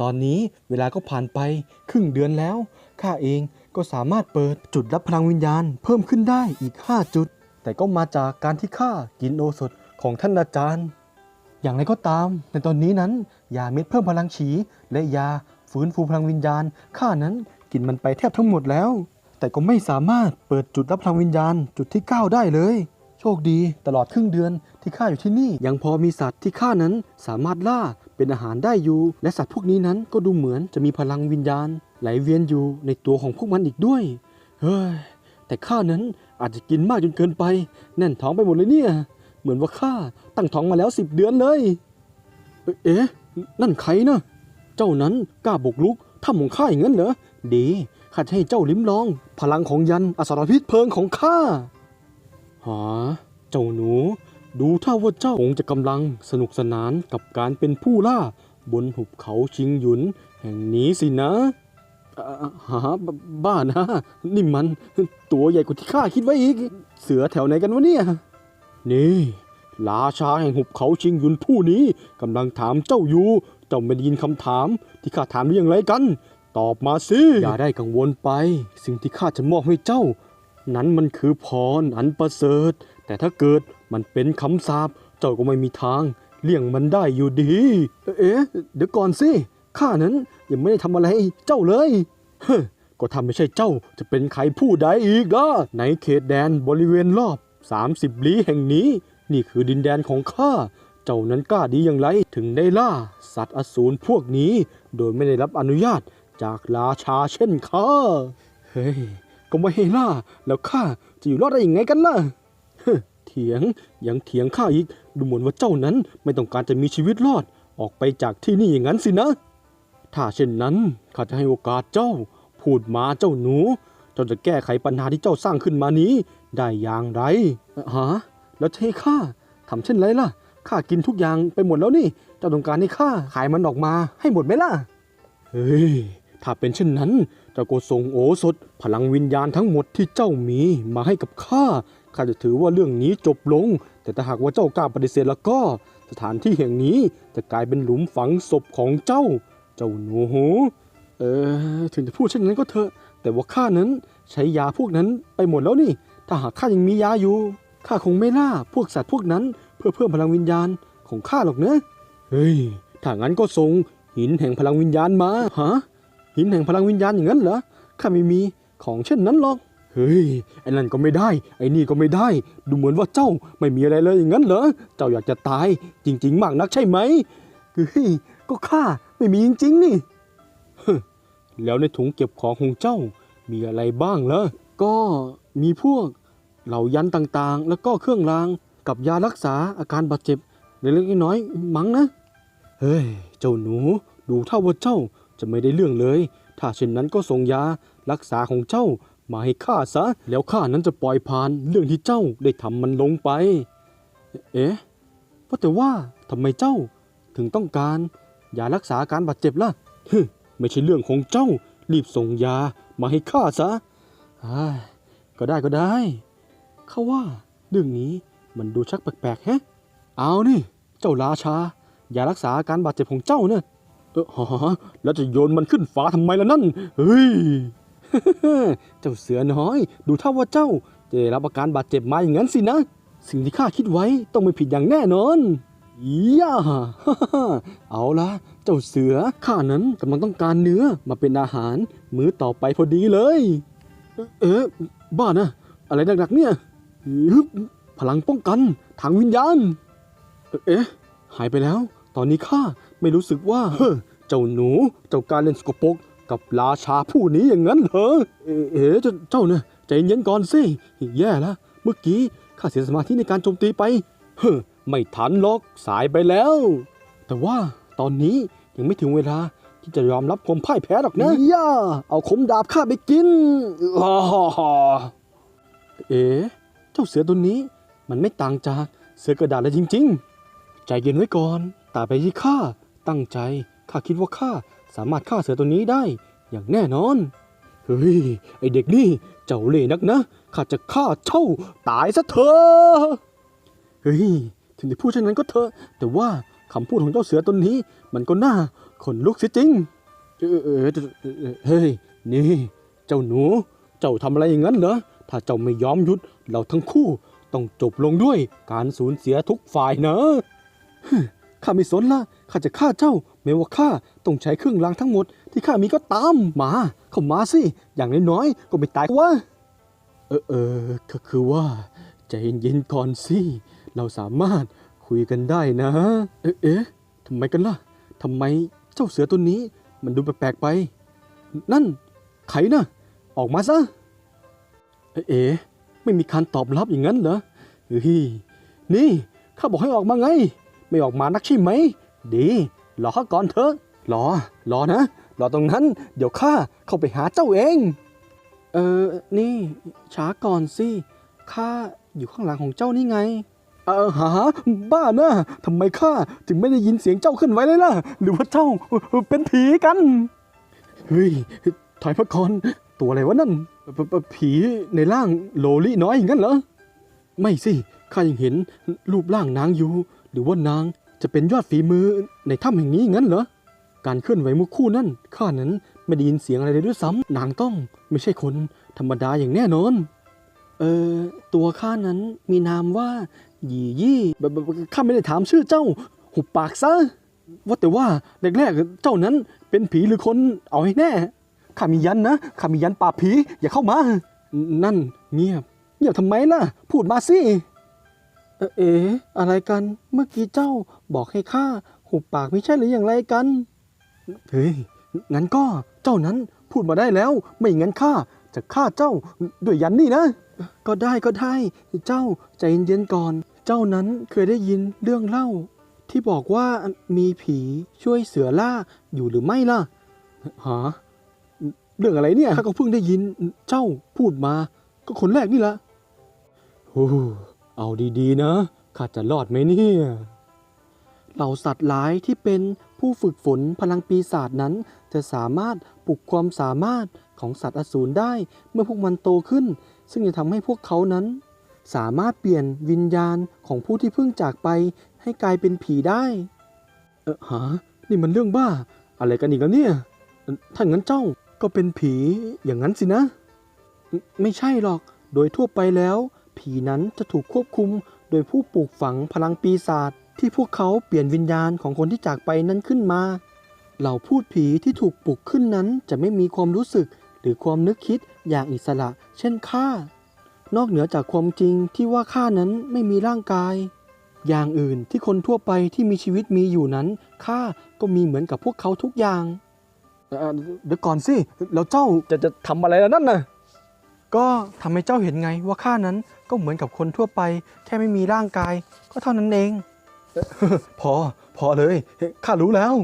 ตอนนี้เวลาก็ผ่านไปครึ่งเดือนแล้ว ข้าเองก็สามารถเปิดจุดรับพลังวิญญาณเพิ่มขึ้นได้อีก 5 จุด แต่ก็มาจากการที่ข้ากินโอสถของท่านอาจารย์ อย่างไรก็ตาม ในตอนนี้นั้น ยาเม็ดเพิ่มพลังฉีและยาฟื้นฟูพลังวิญญาณ ข้านั้นกินมันไปแทบทั้งหมดแล้ว แต่ก็ไม่สามารถเปิดจุดรับพลังวิญญาณจุดที่ 9 ได้เลย คดีตลอดครึ่งเดือนที่ข้าอยู่ที่นี่ ยังพอมีสัตว์ที่ข้านั้นสามารถล่าเป็นอาหารได้อยู่ และสัตว์พวกนี้นั้นก็ดูเหมือนจะมีพลังวิญญาณ ไหลเวียนอยู่ในตัวของพวกมันอีกด้วย เฮ้ย แต่ข้านั้นอาจจะกินมากจนเกินไป แน่นท้องไปหมดเลยเนี่ย เหมือนว่าข้าตั้งท้องมาแล้วสิบเดือนเลย เอ๊ะ นั่นใครนะเจ้านั้นกล้าบุกลุกถ้ำของข้าอย่างนั้นเหรอ ดี ข้าจะให้เจ้าลิ้มลอง พลังของยันอสรพิษเพลิงของข้า หา เจ้าหนู ดูท่าว่าเจ้าคงจะกำลังสนุกสนานกับการเป็นผู้ล่า บนหุบเขาชิงหยุน แห่งนี้สินะหาบบ้านะ นี่มัน ตัวใหญ่กว่าที่ข้าคิดไว้อีก เสือแถวไหนกันวะเนี่ย นี่ราชาแห่งหุบเขาชิงหยุนผู้นี้กำลังถามเจ้าอยู่ เจ้าไม่ได้ยินคำถาม ที่ข้าถามหรือยังไรกัน ตอบมาสิ อย่าได้กังวลไป สิ่งที่ข้าจะมอบให้เจ้า นั้นมันคือพรอันประเสริฐ แต่ถ้าเกิดมันเป็นคำสาปเจ้าก็ไม่มีทาง เลี่ยงมันได้อยู่ดี เอ๊ะเดี๋ยวก่อนสิข้านั้นยังไม่ได้ทำอะไรเจ้าเลยเฮ้ก็ทำไม่ใช่เจ้าจะเป็นใครผู้ใดอีกล่ะในเขตแดนบริเวณรอบ 30 ลี้แห่งนี้ นี่คือดินแดนของข้า เจ้านั้นกล้าดีอย่างไรถึงได้ล่า สัตว์อสูรพวกนี้ โดยไม่ได้รับอนุญาตจากราชาเช่นข้าเฮ้ย ก็ไม่ให้ล่า แล้วข้าจะอยู่รอดได้ยังไงกันล่ะเฮ้อเถียงยังเถียงข้าอีก ดูเหมือนว่าเจ้านั้นไม่ต้องการจะมีชีวิตรอด ออกไปจากที่นี่อย่างนั้นสินะ ถ้าเช่นนั้นข้าจะให้โอกาสเจ้า พูดมาเจ้าหนู เจ้าจะแก้ไขปัญหาที่เจ้าสร้างขึ้นมานี้ ได้อย่างไรฮะแล้วจะให้ข้าทำเช่นไรล่ะข้ากินทุกอย่างไปหมดแล้วนี่ เจ้าต้องการให้ข้าขายมันออกมาให้หมดไหมล่ะ เฮ้ย ถ้าเป็นเช่นนั้นเจ้าก็ส่งโอสถ พลังวิญญาณทั้งหมดที่เจ้ามีมาให้กับข้า ข้าจะถือว่าเรื่องนี้จบลง แต่ถ้าหากว่าเจ้ากล้าปฏิเสธแล้วก็ สถานที่แห่งนี้จะกลายเป็นหลุมฝังศพของเจ้า เจ้าหนูเออถึงจะพูดเช่นนั้นก็เถอะ แต่ว่าข้านั้นใช้ยาพวกนั้นไปหมดแล้วนี่ ถ้าหากข้ายังมียาอยู่ข้าคงไม่ล่าพวกสัตว์พวกนั้น เพื่อเพิ่มพลังวิญญาณของข้าหรอกเนะเฮ้ยถ้างั้นก็ส่งหินแห่งพลังวิญญาณมาฮะ หินแห่งพลังวิญญาณอย่างนั้นเหรอข้าไม่มีของเช่นนั้นหรอก เฮ้ย ไอ้นั่นก็ไม่ได้ ไอ้นี่ก็ไม่ได้ ดูเหมือนว่าเจ้าไม่มีอะไรเลยอย่างนั้นเหรอ เจ้าอยากจะตายจริง ๆ มากนักใช่ไหมเฮ้ย ก็ข้าไม่มีจริงๆนี่แล้วในถุงเก็บของของเจ้ามีอะไรบ้างเหรอก็มีพวกเหล่ายันต่างๆ แล้วก็เครื่องรางกับยารักษาอาการบาดเจ็บเล็กๆน้อยๆมั้งนะ เฮ้ย เจ้าหนู ดูเท่าว่าเจ้า จะไม่ได้เรื่องเลย ถ้าเช่นนั้นก็ส่งยารักษาของเจ้ามาให้ข้าซะ แล้วข้านั้นจะปล่อยผ่านเรื่องที่เจ้าได้ทำมันลงไป เอ๊ะว่าแต่ว่าทำไมเจ้าถึงต้องการยารักษาการบาดเจ็บล่ะฮึไม่ใช่เรื่องของเจ้า รีบส่งยามาให้ข้าซะอ้าก็ได้ก็ได้เขาว่า เรื่องนี้มันดูชักแปลกๆแฮะ เอานี่ เจ้าราชาอย่ารักษาการบาดเจ็บของเจ้าเนะเฮะแล้วจะโยนมันขึ้นฟ้าทำไมล่ะนั่น เฮ้ย เจ้าเสือน้อย ดูท่าว่าเจ้าจะได้รับอาการบาดเจ็บมาอย่างนั้นสินะ สิ่งที่ข้าคิดไว้ต้องไม่ผิดอย่างแน่นอนย่าเอาละเจ้าเสือข้านั้นกำลังต้องการเนื้อมาเป็นอาหาร มื้อต่อไปพอดีเลย เอ๊ะบ้านะ อะไรหนักๆเนี่ย พลังป้องกันทางวิญญาณ เอ๊ะหายไปแล้ว ตอนนี้ข้า ไม่รู้สึกว่าเฮ้อเจ้าหนูเจ้าการเล่นสกปรกกับราชาผู้นี้อย่างนั้นเหรอ เอ๊ะเอ๊ะเจ้าเจ้าเนี่ยใจเย็นก่อนสิแย่แล้วเมื่อกี้ข้าเสียสมาธิในการโจมตีไป เฮ้อไม่ทันหรอกสายไปแล้ว แต่ว่าตอนนี้ยังไม่ถึงเวลาที่จะยอมรับความพ่ายแพ้หรอกนะย่าเอาคมดาบข้าไปกินอ้าเอ๊ะเจ้าเสือตัวนี้มันไม่ต่างจากเสือกระดาษเลยจริง ๆ ใจเย็นไว้ก่อนตาไปที่ข้า ตั้งใจ ข้าคิดว่าข้าสามารถฆ่าเสือตัวนี้ได้ อย่างแน่นอน เฮ้ย ไอเด็กนี่เจ้าเล่ห์นักนะ ข้าจะฆ่าเจ้าตายซะเถอะเฮ้ย ถึงจะพูดเช่นนั้นก็เถอะ แต่ว่าคำพูดของเจ้าเสือตัวนี้ มันก็น่าขนลุกสิจริง เออเออเฮ้ย นี่ เจ้าหนู เจ้าทำอะไรอย่างนั้นเหรอ ถ้าเจ้าไม่ยอมหยุด เราทั้งคู่ต้องจบลงด้วยการสูญเสียทุกฝ่ายนะ ข้าไม่สนละข้าจะฆ่าเจ้าไม่ว่าข้าต้องใช้เครื่องรางทั้งหมดที่ข้ามีก็ตามมาเข้ามาสิ อย่างน้อยๆก็ไม่ตายวะเออเออก็คือว่าใจเย็นๆก่อนสิ เราสามารถคุยกันได้นะ เอ๊ะเอ๊ะทำไมกันล่ะทำไมเจ้าเสือตัวนี้ มันดูแปลกๆไป นั่นใครนะออกมาซะ เอ๊ะเอ๊ะไม่มีการตอบรับอย่างนั้นเหรอเฮ้ยนี่ข้าบอกให้ออกมาไง ไม่ออกมานักใช่ไหม ดีรอข้าก่อนเถอะรอรอนะรอตรงนั้น เดี๋ยวข้าเข้าไปหาเจ้าเอง เออนี่ช้าก่อนสิข้าอยู่ข้างหลังของเจ้านี่ไง เออหาบ้านะทำไมข้าถึงไม่ได้ยินเสียงเจ้าขึ้นไว้เลยล่ะ หรือว่าเจ้าเป็นผีกัน เฮ้ย ถอยมาก่อนตัวอะไรวะนั่น ผีในร่างโลลี่น้อยอย่างนั้นเหรอ ไม่สิ ข้ายังเห็นรูปร่างนางอยู่ รือว่านางจะเป็นยอดฝีมือในถ้ำแห่งนี้งั้นเหรอ การเคลื่อนไหวมุกคู่นั่นข้านั้นไม่ได้ยินเสียงอะไรเลยด้วยซ้ำนางต้องไม่ใช่คนธรรมดาอย่างแน่นอน เออตัวข้านั้นมีนามว่าหยี่ยี่แบบข้าไม่ได้ถามชื่อเจ้า หุบปากซะว่าแต่ว่าแรกๆเจ้านั้นเป็นผีหรือคนเอาให้แน่ข้ามียันนะข้ามียันปราบผีอย่าเข้ามา นั่นเงียบ เงียบทำไมล่ะ พูดมาสิ เอ่อเอ๋อะไรกัน เมื่อกี้เจ้าบอกให้ข้าหุบปากไม่ใช่หรืออย่างไรกัน เฮ้ย งั้นก็เจ้านั้นพูดมาได้แล้ว ไม่งั้นข้าจะฆ่าเจ้าด้วยยันนี่นะ ก็ได้ก็ได้ เจ้าใจเย็นๆก่อน เจ้านั้นเคยได้ยินเรื่องเล่า ที่บอกว่ามีผีช่วยเสือล่าอยู่หรือไม่ล่ะฮะเรื่องอะไรเนี่ยข้าก็เพิ่งได้ยิน เจ้าพูดมา ก็คนแรกนี่ละโอ้ เอาดีๆนะข้าจะรอดไหมเนี่ย เหล่าสัตว์หลายที่เป็นผู้ฝึกฝนพลังปีศาจนั้น จะสามารถปลุกความสามารถของสัตว์อสูรได้เมื่อพวกมันโตขึ้น ซึ่งจะทำให้พวกเขานั้น สามารถเปลี่ยนวิญญาณของผู้ที่เพิ่งจากไปให้กลายเป็นผีได้ เออหานี่มันเรื่องบ้า อะไรกันอีกแล้วเนี่ยเอ่อถ้างั้นเจ้าก็เป็นผีอย่างนั้นสินะ ไม่ใช่หรอกโดยทั่วไปแล้ว ผีนั้นจะถูกควบคุมโดยผู้ปลูกฝังพลังปีศาจที่พวกเขาเปลี่ยนวิญญาณของคนที่จากไปนั้นขึ้นมา เหล่าพูดผีที่ถูกปลุกขึ้นนั้นจะไม่มีความรู้สึกหรือความนึกคิดอย่างอิสระ เช่นข้านอกเหนือจากความจริงที่ว่าข้านั้นไม่มีร่างกาย อย่างอื่นที่คนทั่วไปที่มีชีวิตมีอยู่นั้นข้าก็มีเหมือนกับพวกเขาทุกอย่างเอ่อเดี๋ยวก่อนสิแล้วเจ้าจะจะทำอะไรแล้วนั่นน่ะ ก็ทำให้เจ้าเห็นไงว่าข้านั้นก็เหมือนกับคนทั่วไป แค่ไม่มีร่างกาย ก็เท่านั้นเอง พอ พอเลยข้ารู้แล้ว